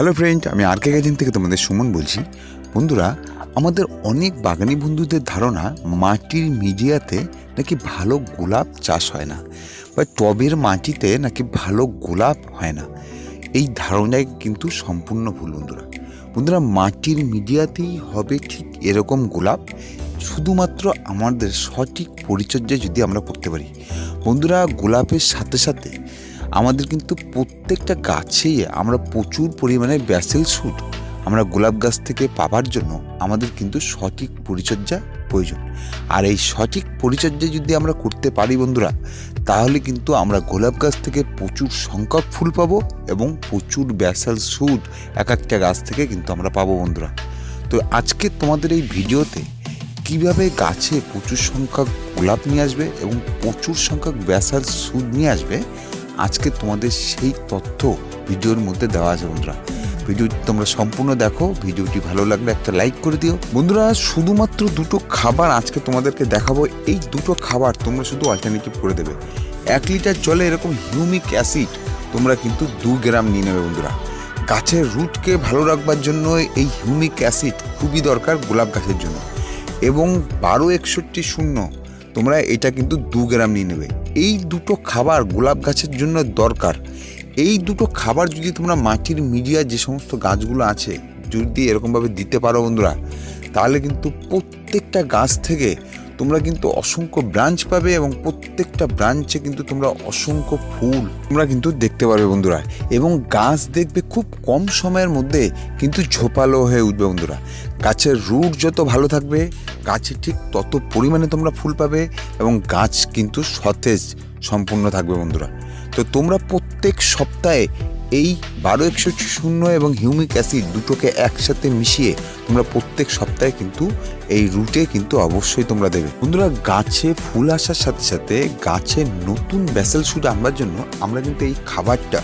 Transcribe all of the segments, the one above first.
Hello friend আমি আর কে garden থেকে তোমাদের সুমন বলছি। বন্ধুরা, আমাদের অনেক বাগানি বন্ধুদের ধারণা মাটির মিডিয়াতে নাকি ভালো গোলাপ চাষ হয় না, বা টবের মাটিতে নাকি ভালো গোলাপ হয় না। এই ধারণায় কিন্তু সম্পূর্ণ ভুল বন্ধুরা। বন্ধুরা, মাটির মিডিয়াতেই হবে ঠিক এরকম গোলাপ, শুধুমাত্র আমাদের সঠিক পরিচর্যা যদি আমরা করতে পারি। বন্ধুরা, গোলাপের সাথে সাথে আমাদের কিন্তু প্রত্যেকটা গাছেই আমরা প্রচুর পরিমাণে ব্যাসেল সুট আমরা গোলাপ গাছ থেকে পাবার জন্য আমাদের কিন্তু সঠিক পরিচর্যা প্রয়োজন। আর এই সঠিক পরিচর্যা যদি আমরা করতে পারি বন্ধুরা, তাহলে কিন্তু আমরা গোলাপ গাছ থেকে প্রচুর সংখ্যক ফুল পাবো এবং প্রচুর ব্যাসাল সুট এক একটা গাছ থেকে কিন্তু আমরা পাবো বন্ধুরা। তো আজকে তোমাদের এই ভিডিওতে কীভাবে গাছে প্রচুর সংখ্যক গোলাপ নিয়ে আসবে এবং প্রচুর সংখ্যক ব্যাসাল সুদ নিয়ে আসবে আজকে তোমাদের সেই তথ্য ভিডিওর মধ্যে দেওয়া আছে বন্ধুরা। ভিডিওটি তোমরা সম্পূর্ণ দেখো, ভিডিওটি ভালো লাগলে একটা লাইক করে দিও। বন্ধুরা, শুধুমাত্র দুটো খাবার আজকে তোমাদেরকে দেখাবো। এই দুটো খাবার তোমরা শুধু অল্টারনেটিভ করে দেবে। এক লিটার জলে এরকম হিউমিক অ্যাসিড তোমরা কিন্তু দু গ্রাম নিয়ে নেবে বন্ধুরা। গাছের রুটকে ভালো রাখবার জন্য এই হিউমিক অ্যাসিড খুবই দরকার গোলাপ গাছের জন্য। এবং বারো একষট্টি শূন্য তোমরা এটা কিন্তু দু গ্রাম নিয়ে নেবে। এই দুটো খাবার গোলাপ গাছের জন্য দরকার। এই দুটো খাবার যদি তোমরা মাটির মিডিয়া যে সমস্ত গাছগুলো আছে, যদি এরকমভাবে দিতে পারো বন্ধুরা, তাহলে কিন্তু প্রত্যেকটা গাছ থেকে তোমরা কিন্তু অসংখ্য ব্রাঞ্চ পাবে এবং প্রত্যেকটা ব্রাঞ্চে কিন্তু তোমরা অসংখ্য ফুল তোমরা কিন্তু দেখতে পারবে বন্ধুরা। এবং গাছ দেখবে খুব কম সময়ের মধ্যে কিন্তু ঝোপালো হয়ে উঠবে বন্ধুরা। গাছের রুট যত ভালো থাকবে, গাছে ঠিক তত পরিমাণে তোমরা ফুল পাবে এবং গাছ কিন্তু সতেজ সম্পূর্ণ থাকবে বন্ধুরা। তো তোমরা প্রত্যেক সপ্তাহে এই বারো একশো শূন্য এবং হিউমিক অ্যাসিড দুটোকে একসাথে মিশিয়ে তোমরা প্রত্যেক সপ্তাহে কিন্তু এই রুটে কিন্তু অবশ্যই তোমরা দেবে। বন্ধুরা, গাছে ফুল আসার সাথে সাথে গাছে নতুন ব্যাসেল শুট আনবার জন্য আমরা কিন্তু এই খাবারটা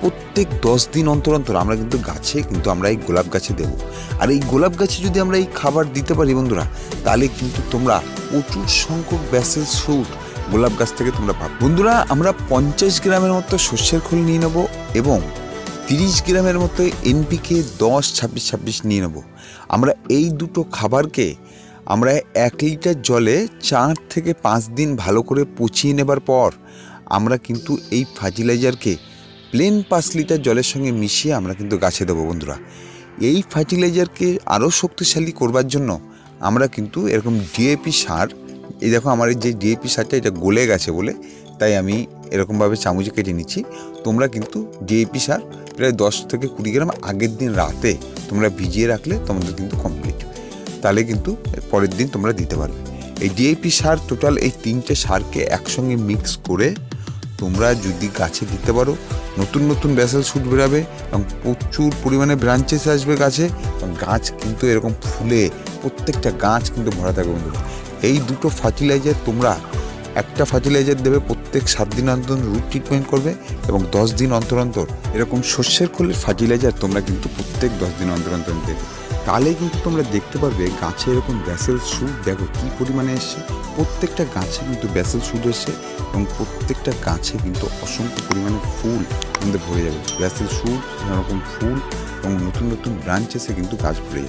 প্রত্যেক দশ দিন অন্তর অন্তর আমরা কিন্তু গাছে কিন্তু আমরা এই গোলাপ গাছে দেবো। আর এই গোলাপ গাছে যদি আমরা এই খাবার দিতে পারি বন্ধুরা, তাহলে কিন্তু তোমরা প্রচুর সংখ্যক ব্যাসেল শুট গোলাপ গাছ থেকে তোমরা পাবে। বন্ধুরা, আমরা পঞ্চাশ গ্রামের মতো শস্যের খোল নিয়ে নেব এবং তিরিশ গ্রামের মতো এনপিকে দশ, ছাব্বিশ ছাব্বিশ নিয়ে নেব। আমরা এই দুটো খাবারকে আমরা এক লিটার জলে চার থেকে পাঁচ দিন ভালো করে পচিয়ে নেবার পর আমরা কিন্তু এই ফার্টিলাইজারকে প্লেন পাঁচ লিটার জলের সঙ্গে মিশিয়ে আমরা কিন্তু গাছে দেবো, বন্ধুরা। এই ফার্টিলাইজারকে আরও শক্তিশালী করবার জন্য আমরা কিন্তু এরকম ডিএপি সার এই দেখো আমার যে ডিএপি সারটা এটা গলে গেছে বলে, তাই আমি এরকমভাবে চামচে কেটে নিচ্ছি। তোমরা কিন্তু ডিএপি সার প্রায় দশ থেকে কুড়ি গ্রাম আগের দিন রাতে তোমরা ভিজিয়ে রাখলে তোমাদের কিন্তু কমপ্লিট তাহলে কিন্তু পরের দিন তোমরা দিতে পারবে। এই ডিএপি সার টোটাল এই তিনটে সারকে একসঙ্গে মিক্স করে তোমরা যদি গাছে দিতে পারো, নতুন নতুন ব্যাসেল শুট বেরাবে এবং প্রচুর পরিমাণে ব্রাঞ্চেস আসবে গাছে। গাছ কিন্তু এরকম ফুলে, প্রত্যেকটা গাছ কিন্তু ভরা থাকবে বন্ধুরা। এই দুটো ফার্টিলাইজার তোমরা একটা ফার্টিলাইজার দেবে, প্রত্যেক সাত দিন অন্তর রুট ট্রিটমেন্ট করবে এবং দশ দিন অন্তর অন্তর এরকম শস্যের খোলের ফার্টিলাইজার তোমরা কিন্তু প্রত্যেক দশ দিন অন্তর অন্তর দেবে। তাহলেই কিন্তু তোমরা দেখতে পারবে গাছে এরকম ব্যাসেল সুট দেখো কী পরিমাণে এসছে। প্রত্যেকটা গাছে কিন্তু ব্যাসেল সুট এসছে এবং প্রত্যেকটা গাছে কিন্তু অসংখ্য পরিমাণে ফুল আমাদের ভরে যাবে। ব্যাসেল সুট নানা রকম ফুল এবং নতুন নতুন ব্রাঞ্চ এসে কিন্তু গাছ ভরে যাবে।